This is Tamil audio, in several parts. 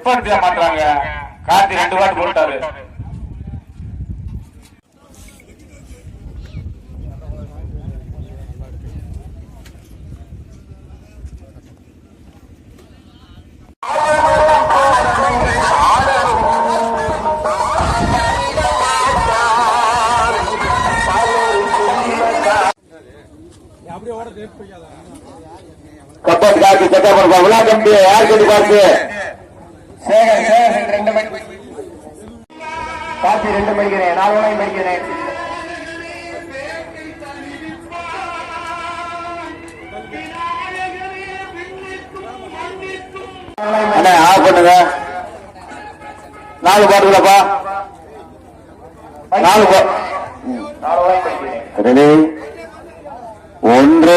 நானே யூடியூப் மாட்டாங்க கார்த்தி ரெண்டு வாட்டி போட்டாரு. கப்பத் கார்த்தி செட்டப் பண்ணுப்பா விழா கம்பி யார் கட்டி பார்த்து? சேகர் சேகர் ரெண்டு மணி கார்த்தி ரெண்டு மணிக்கிறேன் நான் உணவு மணிக்கிறேன் அண்ணே ஆஃப் பண்ணுங்க நாலு பாட்டுலப்பா நாலு ரெடி. ஒன்று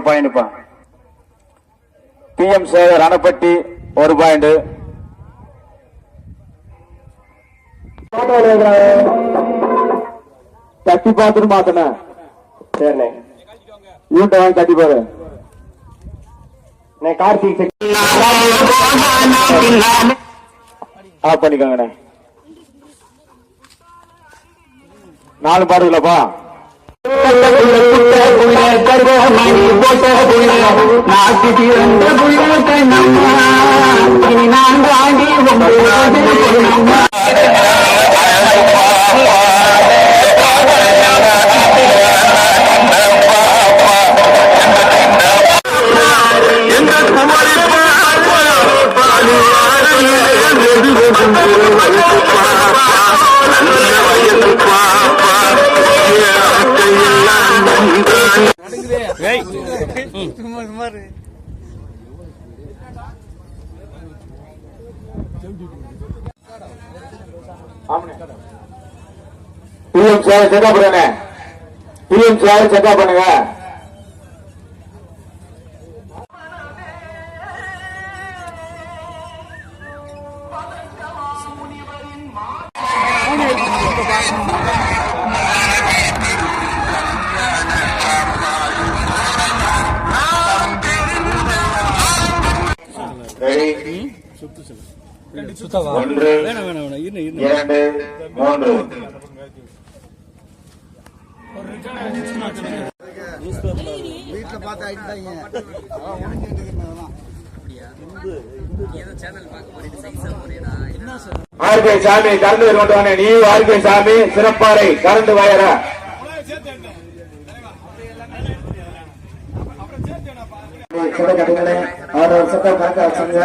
ஒரு பாயிண்ட்ப்பா பிஎம் சேகர் அணப்பட்டி ஒரு பாயிண்ட் தட்டி பார்த்துட்டு மாத்தன சரிண்ணே யூட்ட வாங்கி தட்டி பாரு. கார்த்திக் ஆஃப் பண்ணிக்கோங்கண்ணே. நாலு பாடுங்களப்பா நாட்டு திறந்த புயல் கண்ணம்மா இனி நான் வாங்கி பிஎம் சேகர் செக்கப் பண்ணுங்க. பிஎம் சேகர் செக்கப் பண்ணுங்க. ஒன்று இரண்டு மூன்று. வீட்டுல பார்த்து ஆயிட்டாங்க ஆர்கே சாமி கலந்து கொண்டு வாங்க நீ ஆர்கே சாமி சிறப்பாறை கலந்து வாயரா ஆறு வருஷத்தை கணக்கா வச்சுங்க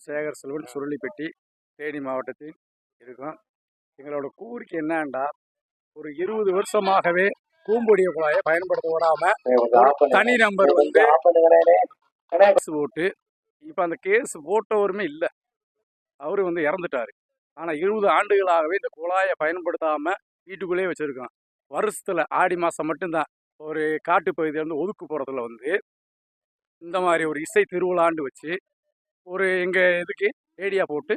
சேகர் செல்வன் சுருளிப்பட்டி தேனி மாவட்டத்தில் இருக்கும். எங்களோட கோரிக்கை என்னன்னா ஒரு இருபது வருஷமாகவே பூம்பொடிய குழாயை பயன்படுத்த விடாம தனி நம்பர் வந்து கேஸ் போட்டு இப்போ அந்த கேஸ் போட்டவருமே இல்லை. அவரு வந்து இறந்துட்டாரு. ஆனால் இருபது ஆண்டுகளாகவே இந்த குழாயை பயன்படுத்தாம வீட்டுக்குள்ளேயே வச்சிருக்கோம் வருஷத்துல ஆடி மாதம் மட்டும்தான். ஒரு காட்டு பகுதியிலேருந்து ஒதுக்குப்புறத்தில் வந்து இந்த மாதிரி ஒரு இசை திருவிழாண்டு வச்சு ஒரு எங்கள் இதுக்கு ரேடியா போட்டு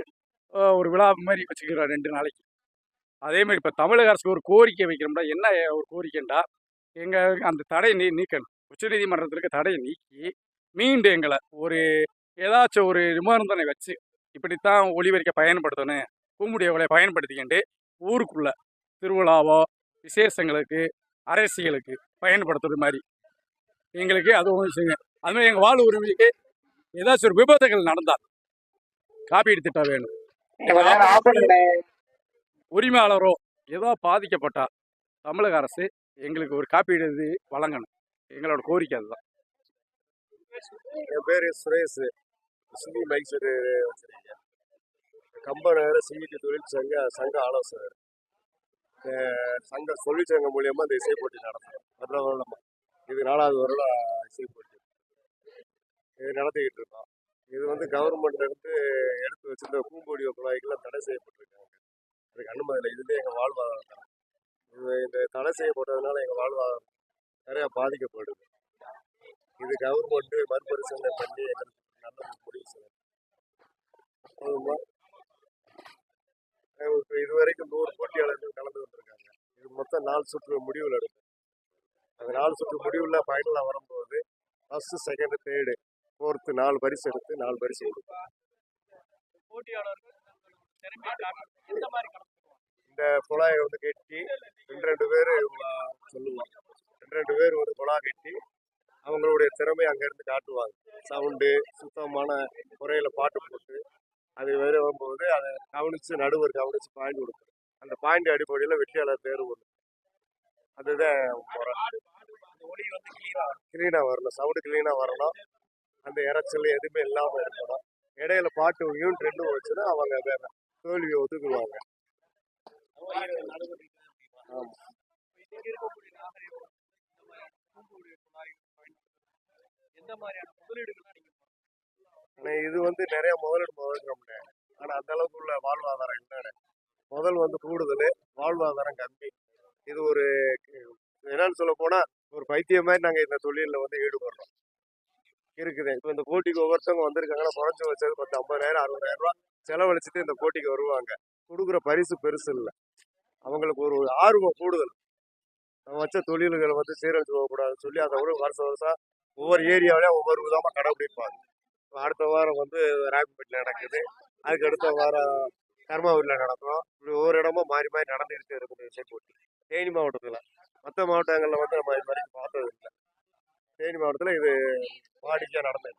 ஒரு விழா மாதிரி வச்சுக்கிறோம் ரெண்டு நாளைக்கு. அதே மாதிரி இப்போ தமிழக அரசுக்கு ஒரு கோரிக்கை வைக்கணும்னா என்ன ஒரு கோரிக்கைண்டா எங்கள் அந்த தடையை நீ நீக்கணும். உச்சநீதிமன்றத்திற்கு தடையை நீக்கி மீண்டும் எங்களை ஒரு ஏதாச்சும் ஒரு நிபந்தனை வச்சு இப்படித்தான் ஒளிவரிக்க பயன்படுத்தணும் பூமுடியவங்களை பயன்படுத்திக்கிண்டு ஊருக்குள்ள திருவிழாவோ விசேஷங்களுக்கு அரசியலுக்கு பயன்படுத்துகிற மாதிரி எங்களுக்கு அது ஒன்று செய்யுங்க அதுமாதிரி எங்கள் வாழ் உரிமைக்கு ஏதாச்சும் ஒரு விபத்துகள் நடந்தால் காப்பீடு திட்டம் வேணும். உரிமையாளரோ ஏதோ பாதிக்கப்பட்டால் தமிழக அரசு எங்களுக்கு ஒரு காப்பீடு இது வழங்கணும். எங்களோட கோரிக்கை அதுதான். என் பேர் சுரேஷ். சுமி மைக் வச்சிருக்கேன். கம்பநகர சிவிடி தொழில் சங்க சங்க ஆலோசகர். சங்க தொழிற்சங்கம் மூலியமா இந்த இசை போட்டி நடத்துறோம். வருட இது நாலாவது வருடம் இசை போட்டி. இது நடத்திக்கிட்டு இருக்கோம். இது வந்து கவர்மெண்ட்ல இருந்து எடுத்து வச்சிருந்த பூம்பொடி குழாய்கள்லாம் தடை செய்யப்பட்டிருக்காங்க. அதுக்கு அனுமதி இல்லை இதுவே எங்கள் வாழ்வாதாரம் தான் இது இந்த தடை செய்யப்பட்டதுனால எங்கள் வாழ்வாதாரம் நிறையா பாதிக்கப்படுது. இது கவர்மெண்ட் மறுபரிசீலனை பண்ணி எங்களுக்கு நல்ல ஒரு முடிவு செய்யணும். இப்போ இதுவரைக்கும் நூறு போட்டியாளர்கள் கலந்து கொண்டிருக்காங்க. இது மொத்தம் நாலு சுற்று முடிவில் எடுக்கும் அந்த நாலு சுற்று முடிவில் ஃபைனலாக வரும்போது ஃபஸ்ட்டு செகண்ட் தேர்டு ஃபோர்த்து நாலு பரிசு எடுத்து நாலு பரிசு கொடுக்கும். இந்த குழாயை வந்து கட்டி ரெண்டு ரெண்டு பேர் சொல்லுவோம் ரெண்டு ரெண்டு பேர் வந்து குழா கட்டி அவங்களுடைய திறமை அங்கேருந்து காட்டுவாங்க. சவுண்டு சுத்தமான முறையில் பாட்டு போட்டு அது வேறு வரும்போது அதை கவனித்து நடுவர் கவனித்து பாயிண்ட் கொடுக்கும். அந்த பாயிண்ட் அடிப்படையில் வெற்றியாளர் தேர்வு பண்ணும் அதுதான் முறை. க்ளீனாக வரணும். சவுண்டு க்ளீனாக வரணும். அந்த இறைச்சல் எதுவுமே இல்லாமல் இருக்கணும். இடையில பாட்டு யூனிட் ரெண்டும் வச்சுன்னா அவங்க வேற தோல்வியை ஒத்துக்கொள்வாங்க இது வந்து நிறைய முதலீடு முதல்ல முடியாது ஆனால் அந்த அளவுக்கு உள்ள வாழ்வாதாரம் என்னன்னு முதல் வந்து கூடுதல் வாழ்வாதாரம் கம்மி. இது ஒரு என்னன்னு சொல்ல போனா ஒரு பைத்தியம் மாதிரி நாங்கள் இந்த தொழிலில் வந்து ஈடுபடுறோம். இருக்குது. இப்போ இந்த போட்டிக்கு ஒவ்வொருத்தவங்க வந்திருக்காங்கன்னா குறைஞ்சு வச்சது பத்து ஐம்பதாயிரம் அறுபதாயிரம் ரூபா செலவழிச்சிட்டு இந்த போட்டிக்கு வருவாங்க. கொடுக்குற பரிசு பெருசு இல்லை. அவங்களுக்கு ஒரு ஆர்வம் கூடுதல். நம்ம வச்ச தொழில்களை வந்து சீரழிச்சு போகக்கூடாதுன்னு சொல்லி அதை வருஷம் வருஷம் ஒவ்வொரு ஏரியாவிலையும் ஒவ்வொரு விதமாக கடைபிடிப்பாங்க. இப்போ அடுத்த வாரம் வந்து ராயப்பேட்டில் நடக்குது. அதுக்கு அடுத்த வாரம் தருமபுரியில் நடக்கும். இப்படி ஒவ்வொரு இடமும் மாறி மாறி நடந்துகிட்டே இருக்கக்கூடிய விஷயம் போட்டி தேனி மாவட்டத்தில். மற்ற மாவட்டங்களில் வந்து நம்ம இது வரைக்கும் பார்த்தது இல்லை. தேனி மாவட்டத்தில் இது வாடிக்கையாக இருக்கு.